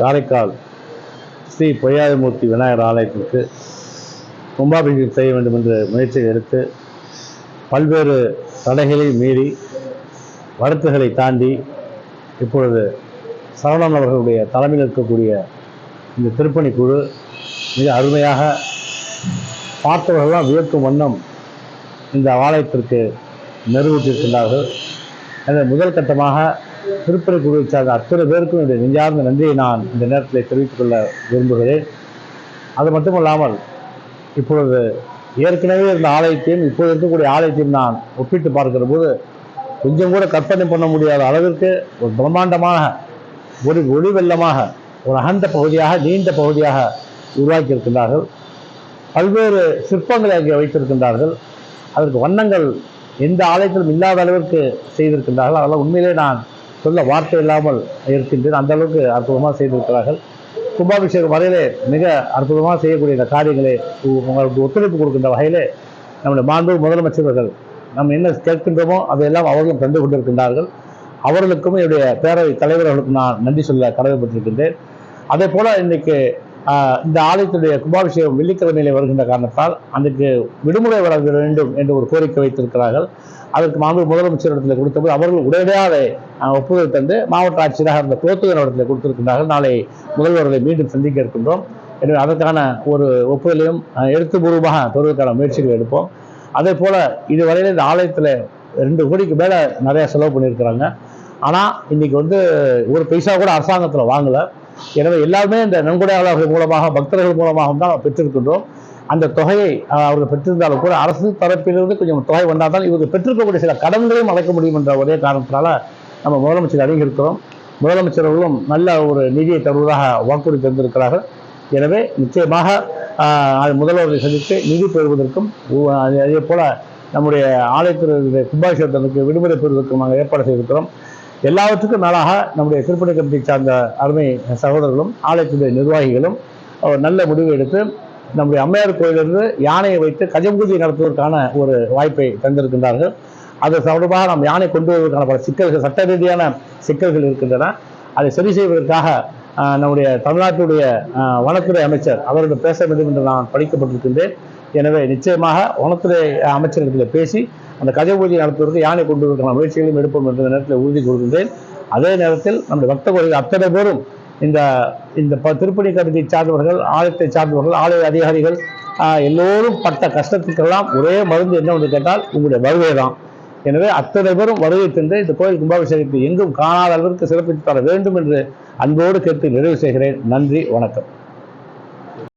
காரைக்கால் ஸ்ரீ பொய்யாதிமூர்த்தி விநாயகர் ஆலயத்திற்கு கும்பாபிஷேகம் செய்ய வேண்டும் என்று முயற்சி எடுத்து பல்வேறு தடைகளை மீறி வருத்துகளை தாண்டி இப்பொழுது சரவணன் அவர்களுடைய தலைமையில் இருக்கக்கூடிய இந்த திருப்பணி குழு மிக அருமையாக பார்த்தவர்களெல்லாம் வியக்கும் வண்ணம் இந்த ஆலயத்திற்கு நிறுவிட்டிருக்கின்றார்கள். எனவே முதல் கட்டமாக திருப்பணி குழுவை சார்ந்த அத்தனை பேருக்கும் என்னுடைய நெஞ்சார்ந்த நன்றியை நான் இந்த நேரத்தில் தெரிவித்துக் கொள்ள விரும்புகிறேன். அது மட்டுமல்லாமல் இப்பொழுது ஏற்கனவே இருந்த ஆலயத்தையும் இப்போது இருக்கக்கூடிய ஆலயத்தையும் நான் ஒப்பிட்டு பார்க்கிற போது கொஞ்சம் கூட கற்பனை பண்ண முடியாத அளவிற்கு ஒரு பிரம்மாண்டமான ஒரு ஒளி வெள்ளமாக ஒரு அகண்ட பகுதியாக நீண்ட பகுதியாக உருவாக்கியிருக்கின்றார்கள். பல்வேறு சிற்பங்களை அங்கே வைத்திருக்கின்றார்கள். அதற்கு வண்ணங்கள் எந்த ஆலயத்திலும் இல்லாத அளவிற்கு செய்திருக்கின்றார்கள். அதெல்லாம் உண்மையிலே நான் சொல்ல வார்த்தை இல்லாமல் இருக்கின்றன. அந்த அளவுக்கு அற்புதமாக செய்திருக்கிறார்கள். கும்பாபிஷேகம் வரையிலே மிக அற்புதமாக செய்யக்கூடிய இந்த காரியங்களை உங்களுக்கு ஒத்துழைப்பு கொடுக்கின்ற வகையிலே நம்முடைய மாண்பு முதலமைச்சர்கள் நம்ம என்ன கேட்கின்றோமோ அதையெல்லாம் அவர்களும் கண்டு கொண்டிருக்கின்றார்கள். அவர்களுக்கும் என்னுடைய பேரவை தலைவர்களுக்கும் நான் நன்றி சொல்ல கடமைப்பட்டிருக்கின்றேன். அதே போல் இன்றைக்கு இந்த ஆலயத்துடைய கும்பாபிஷேகம் வெள்ளிக்கிழமையிலே வருகின்ற காரணத்தால் அன்றைக்கு விடுமுறை வழங்க வேண்டும் என்று ஒரு கோரிக்கை வைத்திருக்கிறார்கள். அதற்கு மாநில முதலமைச்சரிடத்தில் கொடுத்தபோது அவர்கள் உடனடியாக அதை ஒப்புதல் தந்து மாவட்ட ஆட்சியராக இருந்த குலத்துகனிடத்தில் கொடுத்திருக்கின்றார்கள். நாளை முதல்வர்களை மீண்டும் சந்திக்க இருக்கின்றோம். எனவே அதற்கான ஒரு ஒப்புதலையும் ஆஹ், எழுத்துப்பூர்வமாக பெறுவதற்கான முயற்சிகள் எடுப்போம். அதே போல் இதுவரையில் இந்த ஆலயத்தில் ரெண்டு கோடிக்கு மேலே நிறையா செலவு பண்ணியிருக்கிறாங்க. ஆனால் இன்றைக்கி வந்து ஒரு பைசா கூட அரசாங்கத்தில் வாங்கலை. எனவே எல்லாருமே இந்த நன்கொடையாளர்கள் மூலமாக பக்தர்கள் மூலமாக தான் பெற்றிருக்கின்றோம். அந்த தொகையை அவர்கள் பெற்றிருந்தாலும் கூட அரசு தரப்பிலிருந்து கொஞ்சம் தொகை வந்தால் தான் இவர்கள் பெற்றிருக்கக்கூடிய சில கடன்களையும் அடைக்க முடியும் என்ற ஒரே காரணத்தினால நம்ம முதலமைச்சர் அறிவிக்கிறோம் முதலமைச்சர் அவர்களும் நல்ல ஒரு நிதியை தருவதாக வாக்குறுதி தந்திருக்கிறார்கள். எனவே நிச்சயமாக ஆஹ், அது முதல்வரை சந்தித்து நிதி பெறுவதற்கும் அதே போல் போல நம்முடைய ஆலயத்தினுடைய கும்பாபிஷேகத்திற்கு விடுமுறை பெறுவதற்கும் நாங்கள் ஏற்பாடு செய்திருக்கிறோம். எல்லாவற்றுக்கும் மேலாக நம்முடைய திருப்பணி கமிட்டி சார்ந்த அருமை சகோதரர்களும் ஆலயத்துடைய நிர்வாகிகளும் நல்ல முடிவு எடுத்து நம்முடைய அம்மையார் கோயிலிருந்து யானையை வைத்து கஜம்பூஜை நடத்துவதற்கான ஒரு வாய்ப்பை தந்திருக்கின்றார்கள். அது தொடர்பாக நாம் யானை கொண்டு வருவதற்கான பல சிக்கல்கள் சட்ட ரீதியான சிக்கல்கள் இருக்கின்றன. அதை சரி செய்வதற்காக நம்முடைய தமிழ்நாட்டுடைய வனத்துறை அமைச்சர் அவரிடம் பேச வேண்டும் என்று நான் படிக்கப்பட்டிருக்கின்றேன். எனவே நிச்சயமாக வனத்துறை அமைச்சரிடத்தில் பேசி அந்த கஜ பூஜை நடத்துவதற்கு யானை கொண்டு வருவதற்கான முயற்சிகளையும் எடுப்போம் என்ற நேரத்தில் உறுதி கொடுக்கின்றேன். அதே நேரத்தில் நம்முடைய பக்த கோரிக்கை அத்தனை பேரும் இந்த இந்த ப- திருப்பணி கமிட்டியை சார்ந்தவர்கள் ஆலயத்தை சார்ந்தவர்கள் ஆலய அதிகாரிகள் எல்லோரும் பட்ட கஷ்டத்துக்கெல்லாம் ஒரே மருந்து என்ன ஒன்று கேட்டால் உங்களுடைய வருகை தான். எனவே அத்தனை பேரும் வருகை தந்து இந்த கோயில் கும்பாபிஷேகத்தை எங்கும் காணாத அளவிற்கு சிறப்பித்து தர வேண்டும் என்று அன்போடு கேட்டு நிறைவு செய்கிறேன். நன்றி வணக்கம்.